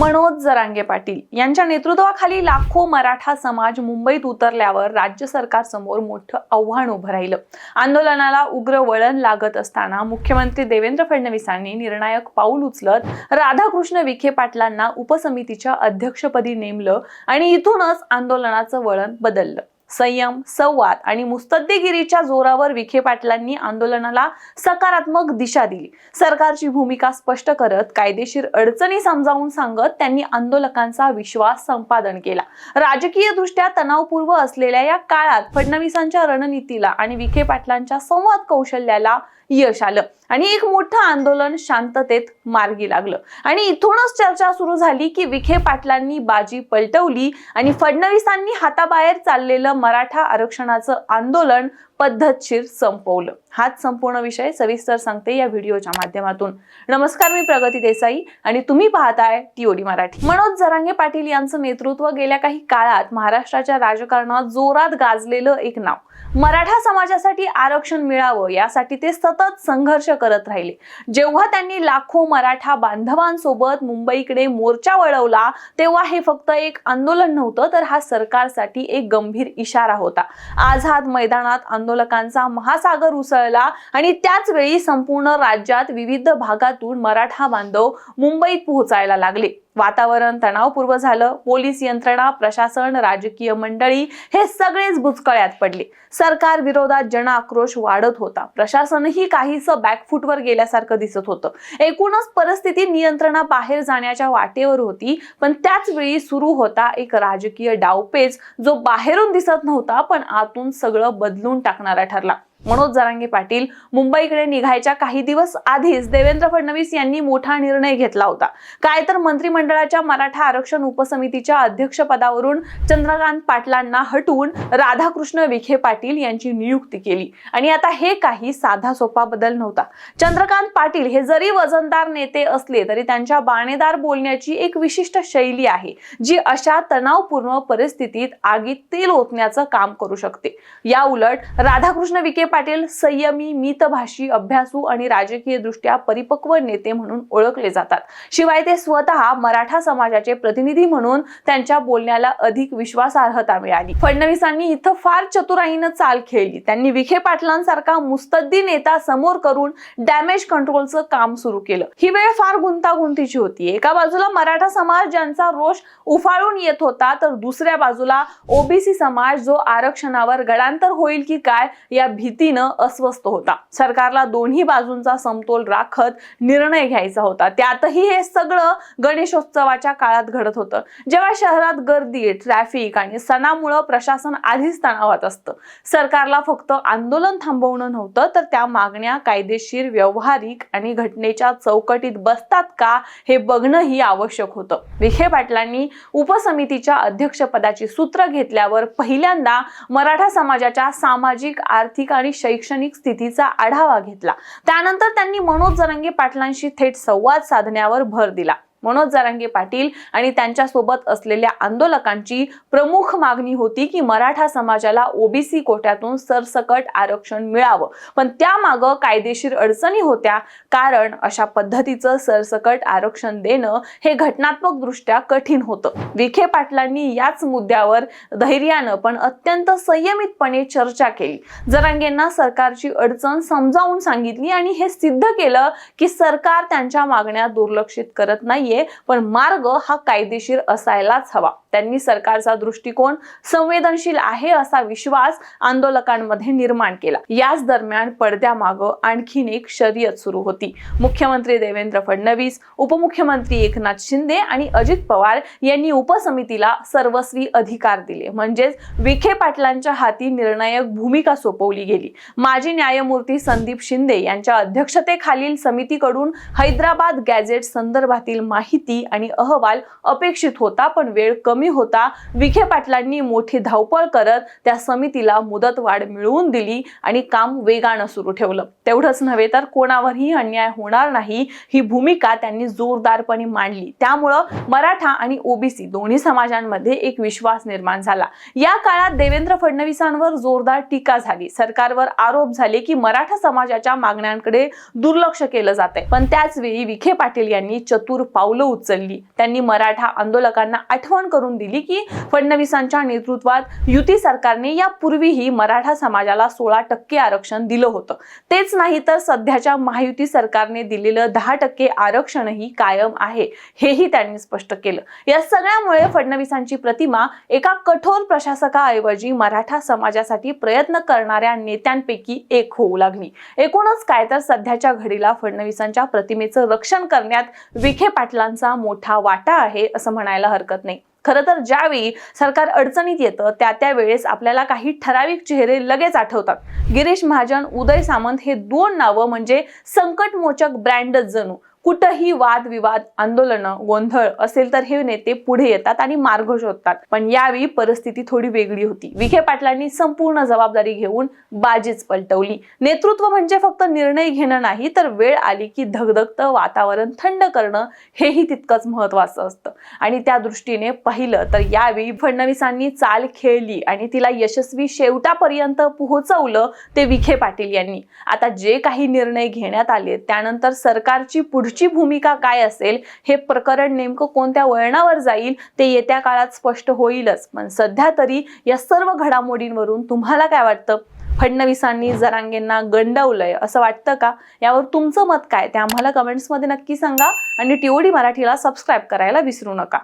मनोज जरांगे पाटील यांच्या नेतृत्वाखाली लाखो मराठा समाज मुंबईत उतरल्यावर राज्य सरकारसमोर मोठं आव्हान उभं राहिलं. आंदोलनाला उग्र वळण लागत असताना मुख्यमंत्री देवेंद्र फडणवीसांनी निर्णायक पाऊल उचलत राधाकृष्ण विखे पाटलांना उपसमितीच्या अध्यक्षपदी नेमलं आणि इथूनच आंदोलनाचं वळण बदललं. संयम संवाद आणि मुस्तद्देगिरीच्या जोरावर विखे पाटलांनी आंदोलनाला सकारात्मक दिशा दिली. सरकारची भूमिका स्पष्ट करत कायदेशीर अडचणी समजावून सांगत त्यांनी आंदोलकांचा विश्वास संपादन केला. राजकीय दृष्ट्या तणावपूर्व असलेल्या या काळात फडणवीसांच्या रणनीतीला आणि विखे पाटलांच्या संवाद कौशल्याला यश आलं. आणि एक मोठं आंदोलन शांततेत मार्गी लागलं. आणि इथूनच चर्चा सुरू झाली की विखे पाटलांनी बाजी पलटवली आणि फडणवीसांनी हाताबाहेर चाललेलं मराठा आरक्षणाचं आंदोलन पद्धतशीर संपवलं. हाच संपूर्ण विषय सविस्तर सांगते या व्हिडिओच्या माध्यमातून. नमस्कार मी प्रगती देसाई आणि तुम्ही पाहताय टीओडी मराठी. मनोज जरांगे पाटील यांचं नेतृत्व गेल्या काही काळात महाराष्ट्राच्या राजकारणात जोरात गाजलेलं एक नाव. मराठा समाजासाठी आरक्षण मिळावं यासाठी ते सतत संघर्ष करत राहिले. जेव्हा त्यांनी लाखो मराठा बांधवांसोबत मुंबईकडे मोर्चा वळवला तेव्हा हे फक्त एक आंदोलन नव्हतं तर हा सरकारसाठी एक गंभीर इशारा होता. आझाद मैदानात आंदोलकांचा महासागर उसळला आणि त्याच वेळी संपूर्ण राज्यात विविध भागातून मराठा बांधव मुंबईत पोहोचायला लागले. वातावरण तणावपूर्व झालं. पोलीस यंत्रणा प्रशासन राजकीय मंडळी हे सगळेच बुचकळ्यात पडले. सरकार विरोधात जन आक्रोश वाढत होता. प्रशासनही काहीस बॅकफूटवर गेल्यासारखं दिसत होतं. एकूणच परिस्थिती नियंत्रणाबाहेर जाण्याच्या वाटेवर होती. पण त्याच वेळी सुरू होता एक राजकीय डावपेच जो बाहेरून दिसत नव्हता पण आतून सगळं बदलून टाकणारा ठरला. मनोज जरांगे पाटील मुंबईकडे निघायच्या काही दिवस आधीच देवेंद्र फडणवीस यांनी मोठा निर्णय घेतला होता. काय तर मंत्रिमंडळाच्या मराठा आरक्षण उपसमितीच्या अध्यक्षपदावरून चंद्रकांत पाटलांना हटवून राधाकृष्ण विखे पाटील यांची नियुक्ती केली. आणि आता हे काही साधा सोपा बदल नव्हता. चंद्रकांत पाटील हे जरी वजनदार नेते असले तरी त्यांच्या बाणेदार बोलण्याची एक विशिष्ट शैली आहे जी अशा तणावपूर्ण परिस्थितीत आगीत तेल ओतण्याचं काम करू शकते. या उलट राधाकृष्ण विखे पाटील संयमी मितभाषी अभ्यासू आणि राजकीय दृष्ट्या परिपक्व नेते म्हणून ओळखले जातात. शिवाय ते स्वतः मराठा समाजाचे प्रतिनिधी म्हणून त्यांच्या बोलण्याला अधिक विश्वासार्हता मिळाली. फडणवीसांनी इथं फार चतुराईनं चाल खेळली. त्यांनी विखे पाटलांसारखा मुस्तद्दी नेता समोर करून डॅमेज कंट्रोलचं काम सुरू केलं. ही वेळ फार गुंतागुंतीची होती. एका बाजूला मराठा समाज ज्यांचा रोष उफाळून येत होता तर दुसऱ्या बाजूला ओबीसी समाज जो आरक्षणावर गडांतर होईल की काय या भीतीनं अस्वस्थ होता. सरकारला दोन्ही बाजूंचा समतोल राखत निर्णय घ्यायचा होता. त्यातही हे सगळं गणेशोत्सवाच्या काळात घडत होतं. जेव्हा शहरात गर्दी ट्रॅफिक आणि सणामुळं प्रशासन आधीच तणावात असतं. सरकारला फक्त आंदोलन थांबवणं नव्हतं तर त्या मागण्या कायदेशीर व्यवहारिक आणि घटनेच्या चौकटीत बसतात का हे बघणंही आवश्यक होतं. विखे पाटलांनी उपसमितीच्या अध्यक्षपदाची सूत्र घेतल्यावर पहिल्यांदा मराठा समाजाच्या सामाजिक आर्थिक आणि शैक्षणिक स्थितीचा आढावा घेतला. त्यानंतर त्यांनी मनोज जरंगे पाटलांशी थेट संवाद साधण्यावर भर दिला. मनोज जरांगे पाटील आणि त्यांच्यासोबत असलेल्या आंदोलकांची प्रमुख मागणी होती की मराठा समाजाला ओबीसी कोट्यातून सरसकट आरक्षण मिळावं. पण त्यामागं कायदेशीर अडचणी होत्या. कारण अशा पद्धतीचं सरसकट आरक्षण देणं हे घटनात्मक दृष्ट्या कठीण होतं. विखे पाटलांनी याच मुद्द्यावर धैर्यानं पण अत्यंत संयमितपणे चर्चा केली. जरांगेंना सरकारची अडचण समजावून सांगितली आणि हे सिद्ध केलं की सरकार त्यांच्या मागण्या दुर्लक्षित करत नाही नाहीये पण मार्ग हा कायदेशीर असायलाच हवा. त्यांनी सरकारचा दृष्टिकोन संवेदनशील आहे असा विश्वास आंदोलकांमध्ये निर्माण केला. याच दरम्यान पडद्यामागं आणखीन एक शर्यत सुरू होती. मुख्यमंत्री देवेंद्र फडणवीस उपमुख्यमंत्री एकनाथ शिंदे आणि अजित पवार यांनी उपसमितीला सर्वस्वी अधिकार दिले. म्हणजेच विखे पाटलांच्या हाती निर्णायक भूमिका सोपवली गेली. माजी न्यायमूर्ती संदीप शिंदे यांच्या अध्यक्षतेखालील समितीकडून हैदराबाद गॅझेट संदर्भातील माहिती आणि अहवाल अपेक्षित होता पण वेळ कमी कमी होता. विखे पाटलांनी मोठी धावपळ करत त्या समितीला मुदतवाढ मिळवून दिली आणि काम वेगानं सुरू ठेवलं. तेवढंच नव्हे तर कोणावरही अन्याय होणार नाही ही भूमिका त्यांनी जोरदारपणे मांडली. त्यामुळं मराठा आणि ओबीसी दोन्ही समाजांमध्ये एक विश्वास निर्माण झाला. या काळात देवेंद्र फडणवीसांवर जोरदार टीका झाली. सरकारवर आरोप झाले की मराठा समाजाच्या मागण्यांकडे दुर्लक्ष केलं जाते पण त्याच वेळी विखे पाटील यांनी चतुर पावलं उचलली. त्यांनी मराठा आंदोलकांना आठवण करून दिली की फडणवीसांच्या नेतृत्वात युती सरकारने यापूर्वीही मराठा समाजाला सोळा टक्के आरक्षण दिलं होतं. तेच नाही तर सध्याच्या महायुती सरकारने दिलेलं दहा टक्के आरक्षणही कायम आहे हेही त्यांनी स्पष्ट केलं. या सगळ्यामुळे फडणवीसांची प्रतिमा एका कठोर प्रशासकाऐवजी मराठा समाजासाठी प्रयत्न करणाऱ्या नेत्यांपैकी एक होऊ लागली. एकूणच काय तर सध्याच्या घडीला फडणवीसांच्या प्रतिमेचं रक्षण करण्यात विखे पाटलांचा मोठा वाटा आहे असं म्हणायला हरकत नाही. खरं तर ज्यावेळी सरकार अडचणीत येतं त्या त्या वेळेस आपल्याला काही ठराविक चेहरे लगेच आठवतात. गिरीश महाजन उदय सामंत हे दोन नावं म्हणजे संकटमोचक ब्रँडच जणू. कुठंही वादविवाद आंदोलनं गोंधळ असेल तर हे नेते पुढे येतात आणि मार्ग शोधतात. पण यावेळी परिस्थिती थोडी वेगळी होती. विखे पाटलांनी संपूर्ण जबाबदारी घेऊन बाजीच पलटवली. नेतृत्व म्हणजे फक्त निर्णय घेणं नाही तर वेळ आली की धगधगतं वातावरण थंड करणं हेही तितकंच महत्वाचं असतं. आणि त्या दृष्टीने पाहिलं तर यावेळी फडणवीसांनी चाल खेळली आणि तिला यशस्वी शेवटापर्यंत पोहोचवलं ते विखे पाटील यांनी. आता जे काही निर्णय घेण्यात आले त्यानंतर सरकारची पुढची भूमिका काय असेल हे प्रकरण नेमकं कोणत्या वळणावर जाईल ते येत्या काळात स्पष्ट होईलच. पण सध्या तरी या सर्व घडामोडींवरून तुम्हाला काय वाटतं? फडणवीसांनी जरांगेंना गंडवलंय असं वाटतं का? यावर तुमचं मत काय? ते आम्हाला कमेंट्समध्ये नक्की सांगा आणि टीओडी मराठीला सबस्क्राईब करायला विसरू नका.